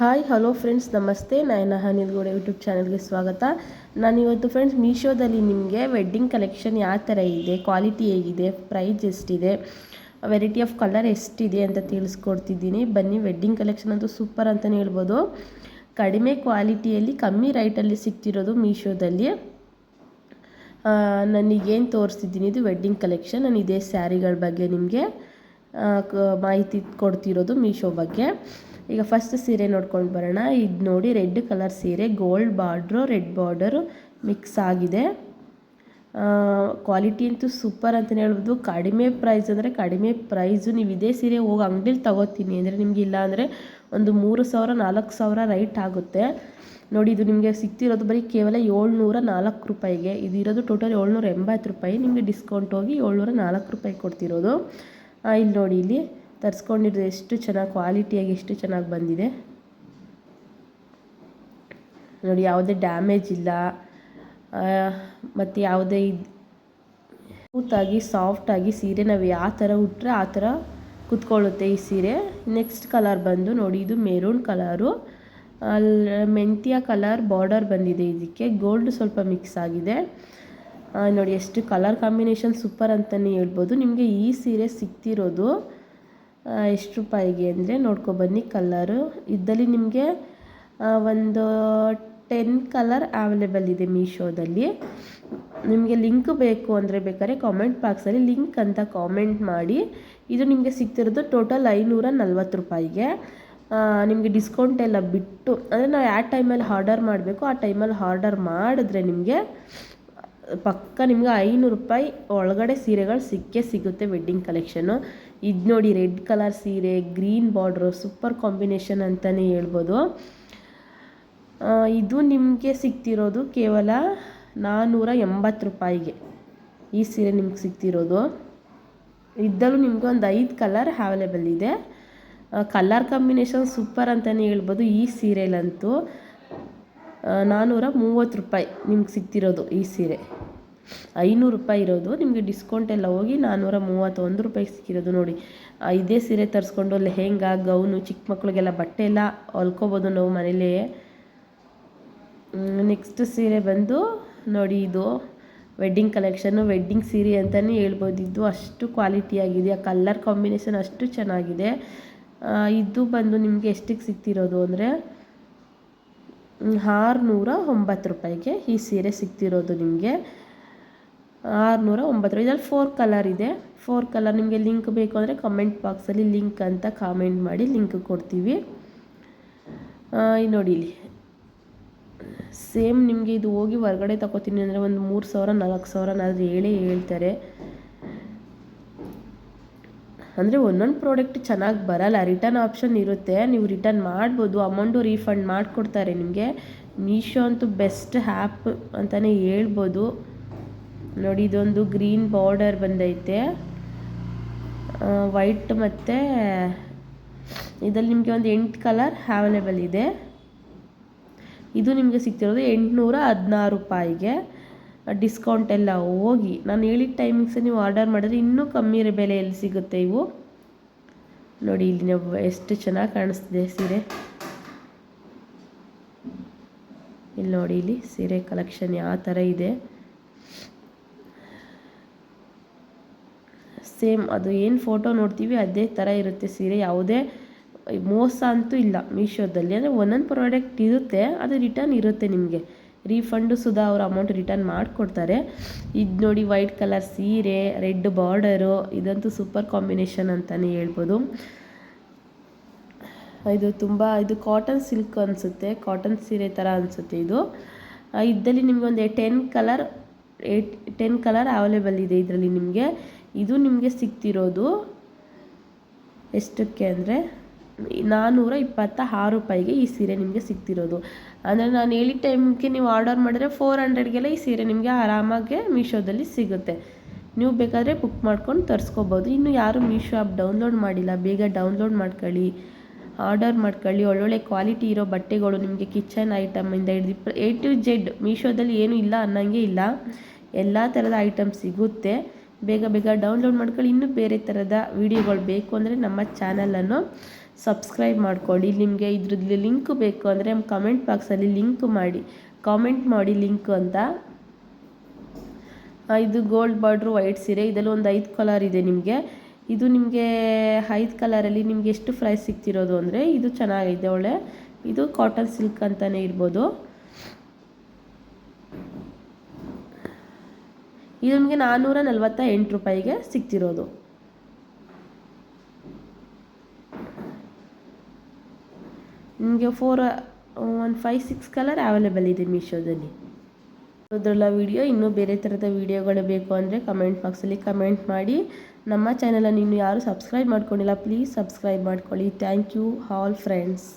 Hi hello friends ನಮಸ್ತೆ. ನಾಯನ ಹನಿಲ್ಗೋಡೆ YouTube ಚಾನಲ್ಗೆ ಸ್ವಾಗತ. ನಾನು ಇವತ್ತು ಫ್ರೆಂಡ್ಸ್ ಮೀಶೋದಲ್ಲಿ ನಿಮಗೆ ವೆಡ್ಡಿಂಗ್ ಕಲೆಕ್ಷನ್ ಯಾವ ಥರ ಇದೆ ಕ್ವಾಲಿಟಿ ಹೇಗಿದೆ ಪ್ರೈಸ್ ಎಷ್ಟಿದೆ ವೆರೈಟಿ ಆಫ್ ಕಲರ್ ಎಷ್ಟಿದೆ ಅಂತ ತಿಳಿಸ್ಕೊಡ್ತಿದ್ದೀನಿ. ಬನ್ನಿ ವೆಡ್ಡಿಂಗ್ ಕಲೆಕ್ಷನ್ ಅಂತೂ ಸೂಪರ್ ಅಂತಲೇ ಹೇಳ್ಬೋದು. ಕಡಿಮೆ ಕ್ವಾಲಿಟಿಯಲ್ಲಿ ಕಮ್ಮಿ ರೈಟಲ್ಲಿ ಸಿಗ್ತಿರೋದು ಮೀಶೋದಲ್ಲಿ ನನಗೇನು ತೋರಿಸ್ತಿದ್ದೀನಿ ಇದು ವೆಡ್ಡಿಂಗ್ ಕಲೆಕ್ಷನ್ ನಾನು ಇದೇ ಸ್ಯಾರಿಗಳ ಬಗ್ಗೆ ನಿಮಗೆ ಮಾಹಿತಿ ಕೊಡ್ತಿರೋದು ಮೀಶೋ ಬಗ್ಗೆ. ಈಗ ಫಸ್ಟ್ ಸೀರೆ ನೋಡ್ಕೊಂಡು ಬರೋಣ. ಇದು ನೋಡಿ ರೆಡ್ ಕಲರ್ ಸೀರೆ gold border red border mix ಆಗಿದೆ. ಕ್ವಾಲಿಟಿ ಅಂತೂ ಸೂಪರ್ ಅಂತಲೇ ಹೇಳ್ಬೋದು. ಕಡಿಮೆ ಪ್ರೈಸ್ ಅಂದರೆ ಕಡಿಮೆ ಪ್ರೈಸು ನೀವು ಇದೇ ಸೀರೆ ಹೋಗಿ ಅಂಗಡೀಲಿ ತಗೋತೀನಿ. ಅಂದರೆ ನಿಮಗೆ ಇಲ್ಲ ಅಂದರೆ ಒಂದು ಮೂರು ಸಾವಿರ, ನಾಲ್ಕು ಸಾವಿರ ರೈಟ್ ಆಗುತ್ತೆ. ನೋಡಿ, ಇದು ನಿಮಗೆ ಸಿಗ್ತಿರೋದು ಬರೀ ಕೇವಲ ಏಳ್ನೂರ ನಾಲ್ಕು ರೂಪಾಯಿಗೆ. ಇದು ಇರೋದು ಟೋಟಲ್ ಏಳ್ನೂರ ಎಂಬತ್ತು ರೂಪಾಯಿ. ನಿಮಗೆ ಡಿಸ್ಕೌಂಟ್ ಹೋಗಿ ಏಳ್ನೂರ ನಾಲ್ಕು ರೂಪಾಯಿ ಕೊಡ್ತಿರೋದು. ಇಲ್ಲಿ ನೋಡಿ ಇಲ್ಲಿ. ತರಿಸ್ಕೊಂಡಿರೋದು ಎಷ್ಟು ಚೆನ್ನಾಗಿ ಕ್ವಾಲಿಟಿಯಾಗಿ ಎಷ್ಟು ಚೆನ್ನಾಗಿ ಬಂದಿದೆ. ನೋಡಿ, ಯಾವುದೇ ಡ್ಯಾಮೇಜ್ ಇಲ್ಲ. ಮತ್ತು ಯಾವುದೇ ಸ್ಮೂತಾಗಿ ಸಾಫ್ಟಾಗಿ ಸೀರೆ ನಾವು ಯಾವ ಥರ ಉಟ್ಟರೆ ಆ ಥರ ಕುತ್ಕೊಳ್ಳುತ್ತೆ ಈ ಸೀರೆ. ನೆಕ್ಸ್ಟ್ ಕಲರ್ ಬಂದು ನೋಡಿ, ಇದು ಮೆರೂನ್ ಕಲರು ಅಲ್ಲಿ ಮೆಂತ್ಯ ಕಲರ್ ಬಾರ್ಡರ್ ಬಂದಿದೆ ಇದಕ್ಕೆ. ಗೋಲ್ಡ್ ಸ್ವಲ್ಪ ಮಿಕ್ಸ್ ಆಗಿದೆ. ನೋಡಿ, ಎಷ್ಟು ಕಲರ್ ಕಾಂಬಿನೇಷನ್ ಸೂಪರ್ ಅಂತಲೇ ಹೇಳ್ಬೋದು. ನಿಮಗೆ ಈ ಸೀರೆ ಸಿಗ್ತಿರೋದು ಎಷ್ಟು ರೂಪಾಯಿಗೆ ಅಂದರೆ ನೋಡ್ಕೊಬನ್ನಿ ಕಲ್ಲರು ಇದರಲ್ಲಿ ನಿಮಗೆ ಒಂದು ಟೆನ್ ಕಲರ್ ಅವೈಲೇಬಲ್ ಇದೆ ಮೀಶೋದಲ್ಲಿ. ನಿಮಗೆ ಲಿಂಕ್ ಬೇಕು ಅಂದರೆ ಬೇಕಾದ್ರೆ ಕಾಮೆಂಟ್ ಬಾಕ್ಸಲ್ಲಿ ಲಿಂಕ್ ಅಂತ ಕಾಮೆಂಟ್ ಮಾಡಿ. ಇದು ನಿಮಗೆ ಸಿಗ್ತಿರೋದು ಟೋಟಲ್ ಐನೂರ ನಲ್ವತ್ತು ರೂಪಾಯಿಗೆ ನಿಮಗೆ ಡಿಸ್ಕೌಂಟ್ ಎಲ್ಲ ಬಿಟ್ಟು, ಅಂದರೆ ನಾವು ಯಾವ ಟೈಮಲ್ಲಿ ಆರ್ಡರ್ ಮಾಡಬೇಕು ಆ ಟೈಮಲ್ಲಿ ಆರ್ಡರ್ ಮಾಡಿದ್ರೆ ನಿಮಗೆ, ಪಕ್ಕ ನಿಮ್ಗೆ ಐನೂರು ರೂಪಾಯಿ ಒಳಗಡೆ ಸೀರೆಗಳು ಸಿಕ್ಕೇ ಸಿಗುತ್ತೆ ವೆಡ್ಡಿಂಗ್ ಕಲೆಕ್ಷನು ಇದು ನೋಡಿ ರೆಡ್ ಕಲರ್ ಸೀರೆ, ಗ್ರೀನ್ ಬಾರ್ಡ್ರು, ಸೂಪರ್ ಕಾಂಬಿನೇಷನ್ ಅಂತಲೇ ಹೇಳ್ಬೋದು. ಇದು ನಿಮಗೆ ಸಿಗ್ತಿರೋದು ಕೇವಲ ನಾನ್ನೂರ ಎಂಬತ್ತು ರೂಪಾಯಿಗೆ ಈ ಸೀರೆ ನಿಮ್ಗೆ ಸಿಗ್ತಿರೋದು. ಇದ್ದಲ್ಲೂ ನಿಮಗೆ ಒಂದು ಐದು ಕಲರ್ ಅವೈಲೇಬಲ್ ಇದೆ. ಕಲರ್ ಕಾಂಬಿನೇಷನ್ ಸೂಪರ್ ಅಂತಲೇ ಹೇಳ್ಬೋದು ಈ ಸೀರೆಲಂತೂ. ನಾನ್ನೂರ ಮೂವತ್ತು ರೂಪಾಯಿ ನಿಮ್ಗೆ ಸಿಗ್ತಿರೋದು ಈ ಸೀರೆ. ಐನೂರು ರೂಪಾಯಿ ಇರೋದು. ನಿಮಗೆ ಡಿಸ್ಕೌಂಟ್ ಎಲ್ಲ ಹೋಗಿ ನಾನ್ನೂರ ಮೂವತ್ತೊಂದು ರೂಪಾಯಿಗೆ ಸಿಕ್ಕಿರೋದು ನೋಡಿ. ಇದೇ ಸೀರೆ ತರಿಸ್ಕೊಂಡು ಲೆಹೆಂಗಾ ಗೌನು, ಚಿಕ್ಕ ಮಕ್ಕಳಿಗೆಲ್ಲ ಬಟ್ಟೆ ಎಲ್ಲ ಹೊಲ್ಕೋಬೋದು ನಾವು ಮನೇಲೇ. ನೆಕ್ಸ್ಟ್ ಸೀರೆ ಬಂದು ನೋಡಿ ಇದು. ವೆಡ್ಡಿಂಗ್ ಕಲೆಕ್ಷನ್ನು ವೆಡ್ಡಿಂಗ್ ಸೀರೆ ಅಂತಲೇ ಹೇಳ್ಬೋದು. ಇದು ಅಷ್ಟು ಕ್ವಾಲಿಟಿಯಾಗಿದೆ ಆ ಕಲ್ಲರ್ ಕಾಂಬಿನೇಷನ್ ಅಷ್ಟು ಚೆನ್ನಾಗಿದೆ. ಇದು ಬಂದು ನಿಮಗೆ ಎಷ್ಟಿಗೆ ಸಿಗ್ತಿರೋದು ಅಂದರೆ ಆರುನೂರ ಒಂಬತ್ತು ರೂಪಾಯಿಗೆ ಈ ಸೀರೆ ಸಿಗ್ತಿರೋದು ನಿಮಗೆ. ಆರುನೂರ ಒಂಬತ್ತು ಇದರಲ್ಲಿ ಫೋರ್ ಕಲರ್ ಇದೆ. ಫೋರ್ ಕಲರ್ ನಿಮಗೆ ಲಿಂಕ್ ಬೇಕು ಅಂದರೆ ಕಮೆಂಟ್ ಬಾಕ್ಸಲ್ಲಿ ಲಿಂಕ್ ಅಂತ ಕಾಮೆಂಟ್ ಮಾಡಿ ಲಿಂಕ್ ಕೊಡ್ತೀವಿ. ನೋಡಿ ಇಲ್ಲಿ. ಸೇಮ್ ನಿಮಗೆ ಇದು ಹೋಗಿ ಹೊರಗಡೆ ತಗೋತೀನಿ ಅಂದರೆ ಒಂದು ಮೂರು ಸಾವಿರ, ನಾಲ್ಕು ಸಾವಿರ ನಾಲ್ಕು ಹೇಳೇ ಹೇಳ್ತಾರೆ. ಅಂದರೆ ಒಂದೊಂದು ಪ್ರಾಡಕ್ಟ್ ಚೆನ್ನಾಗಿ ಬರಲ್ಲ. ರಿಟರ್ನ್ ಆಪ್ಷನ್ ಇರುತ್ತೆ. ನೀವು ರಿಟರ್ನ್ ಮಾಡ್ಬೋದು. ಅಮೌಂಟು ರೀಫಂಡ್ ಮಾಡಿಕೊಡ್ತಾರೆ ನಿಮಗೆ. ಮೀಶೋ ಅಂತೂ ಬೆಸ್ಟ್ ಹ್ಯಾಪ್ ಅಂತಲೇ ಹೇಳ್ಬೋದು. ನೋಡಿ, ಇದೊಂದು ಗ್ರೀನ್ ಬಾರ್ಡರ್ ಬಂದೈತೆ. ವೈಟ್ ಮತ್ತು ಇದರಲ್ಲಿ ನಿಮಗೆ ಒಂದು ಎಂಟು ಕಲರ್ ಅವೈಲೇಬಲ್ ಇದೆ. ಇದು ನಿಮಗೆ ಸಿಗ್ತಿರೋದು ಎಂಟುನೂರ ಹದಿನಾರು ರೂಪಾಯಿಗೆ. ಡಿಸ್ಕೌಂಟ್ ಎಲ್ಲ ಹೋಗಿ. ನಾನು ಹೇಳಿದ ಟೈಮಿಂಗ್ಸ್ ನೀವು ಆರ್ಡರ್ ಮಾಡಿದ್ರೆ ಇನ್ನೂ ಕಮ್ಮಿ ಬೆಲೆಯಲ್ಲಿ ಸಿಗುತ್ತೆ ಇವು? ನೋಡಿ, ಇಲ್ಲಿ ನಾವು ಎಷ್ಟು ಚೆನ್ನಾಗಿ ಕಾಣಿಸ್ತಿದೆ ಸೀರೆ. ಇಲ್ಲಿ ನೋಡಿ, ಇಲ್ಲಿ ಸೀರೆ ಕಲೆಕ್ಷನ್ ಯಾವ ಥರ ಇದೆ. ಸೇಮ್ ಅದು ಏನು ಫೋಟೋ ನೋಡ್ತೀವಿ ಅದೇ ಥರ ಇರುತ್ತೆ ಸೀರೆ, ಯಾವುದೇ ಮೋಸ ಅಂತೂ ಇಲ್ಲ ಮೀಶೋದಲ್ಲಿ. ಅಂದರೆ ಒಂದೊಂದು ಪ್ರಾಡಕ್ಟ್ ಇರುತ್ತೆ, ಅದು ರಿಟರ್ನ್ ಇರುತ್ತೆ ನಿಮಗೆ. ರೀಫಂಡು ಸುಧಾ ಅವರು ಅಮೌಂಟ್ ರಿಟರ್ನ್ ಮಾಡಿಕೊಡ್ತಾರೆ. ಇದು ನೋಡಿ ವೈಟ್ ಕಲರ್ ಸೀರೆ ರೆಡ್ ಬಾರ್ಡರು ಇದಂತೂ ಸೂಪರ್ ಕಾಂಬಿನೇಷನ್ ಅಂತಲೇ ಹೇಳ್ಬೋದು. ಇದು ತುಂಬ, ಇದು ಕಾಟನ್ ಸಿಲ್ಕ್ ಅನಿಸುತ್ತೆ ಕಾಟನ್ ಸೀರೆ ಥರ ಅನಿಸುತ್ತೆ ಇದು. ಇದರಲ್ಲಿ ನಿಮಗೆ ಒಂದು ten colour eight ten colour available ಇದೆ ಇದರಲ್ಲಿ ನಿಮಗೆ. ಇದು ನಿಮಗೆ ಸಿಗ್ತಿರೋದು ಎಷ್ಟಕ್ಕೆ ಅಂದರೆ ನಾನ್ನೂರ ಇಪ್ಪತ್ತ ಆರು ರೂಪಾಯಿಗೆ ಈ ಸೀರೆ ನಿಮಗೆ ಸಿಗ್ತಿರೋದು. ಅಂದರೆ ನಾನು ಹೇಳಿದ ಟೈಮ್ಗೆ ನೀವು ಆರ್ಡರ್ ಮಾಡಿದ್ರೆ ಫೋರ್ ಹಂಡ್ರೆಡ್ಗೆಲ್ಲ ಈ ಸೀರೆ ನಿಮಗೆ ಆರಾಮಾಗೆ ಮೀಶೋದಲ್ಲಿ ಸಿಗುತ್ತೆ. ನೀವು ಬೇಕಾದರೆ ಬುಕ್ ಮಾಡ್ಕೊಂಡು ತರಿಸ್ಕೋಬೋದು. ಇನ್ನು ಯಾರು ಮೀಶೋ ಆ್ಯಪ್ ಡೌನ್ಲೋಡ್ ಮಾಡಿಲ್ಲ, ಬೇಗ ಡೌನ್ಲೋಡ್ ಮಾಡ್ಕೊಳ್ಳಿ ಆರ್ಡರ್ ಮಾಡ್ಕೊಳ್ಳಿ. ಒಳ್ಳೊಳ್ಳೆ ಕ್ವಾಲಿಟಿ ಇರೋ ಬಟ್ಟೆಗಳು ನಿಮಗೆ ಕಿಚನ್ ಐಟಮಿಂದ ಹಿಡಿದು ಎ ಟು ಜೆಡ್ ಮೀಶೋದಲ್ಲಿ ಏನೂ ಇಲ್ಲ ಅನ್ನೋಂಗೆ ಇಲ್ಲ. ಎಲ್ಲ ಥರದ ಐಟಮ್ ಸಿಗುತ್ತೆ. ಬೇಗ ಬೇಗ ಡೌನ್ಲೋಡ್ ಮಾಡ್ಕೊಳ್ಳಿ. ಇನ್ನೂ ಬೇರೆ ಥರದ ವೀಡಿಯೋಗಳು ಬೇಕು ಅಂದರೆ ನಮ್ಮ ಚಾನಲನ್ನು ಸಬ್ಸ್ಕ್ರೈಬ್ ಮಾಡ್ಕೊಳ್ಳಿ. ನಿಮಗೆ ಇದ್ರದ್ದು ಲಿಂಕ್ ಬೇಕು ಅಂದರೆ ಕಮೆಂಟ್ ಬಾಕ್ಸಲ್ಲಿ ಲಿಂಕ್ ಮಾಡಿ. ಕಾಮೆಂಟ್ ಮಾಡಿ ಲಿಂಕ್ ಅಂತ. ಇದು ಗೋಲ್ಡ್ ಬಾರ್ಡ್ರು ವೈಟ್ ಸೀರೆ. ಇದರಲ್ಲಿ ಒಂದು ಐದು ಕಲರ್ ಇದೆ ನಿಮಗೆ. ಇದು ನಿಮಗೆ ಐದು ಕಲರಲ್ಲಿ ನಿಮಗೆ ಎಷ್ಟು ಪ್ರೈಸ್ ಸಿಗ್ತಿರೋದು ಅಂದರೆ ಇದು ಚೆನ್ನಾಗಿದೆ. ಒಳ್ಳೆ, ಇದು ಕಾಟನ್ ಸಿಲ್ಕ್ ಅಂತಲೇ ಇರ್ಬೋದು. ಇದು ನಮಗೆ ನಾನ್ನೂರ ನಲ್ವತ್ತ ಎಂಟು ರೂಪಾಯಿಗೆ ಸಿಗ್ತಿರೋದು ನಿಮಗೆ four one five six colour available ಇದೆ ಮೀಶೋದಲ್ಲಿ. ಅದರಲ್ಲ ವಿಡಿಯೋ ಇನ್ನೂ ಬೇರೆ ಥರದ ವೀಡಿಯೋಗಳು ಬೇಕು ಅಂದರೆ ಕಮೆಂಟ್ ಬಾಕ್ಸಲ್ಲಿ ಕಮೆಂಟ್ ಮಾಡಿ. ನಮ್ಮ ಚಾನಲನ್ನು ಇನ್ನೂ ಯಾರು ಸಬ್ಸ್ಕ್ರೈಬ್ ಮಾಡ್ಕೊಂಡಿಲ್ಲ ಪ್ಲೀಸ್ ಸಬ್ಸ್ಕ್ರೈಬ್ ಮಾಡ್ಕೊಳ್ಳಿ. Thank you all friends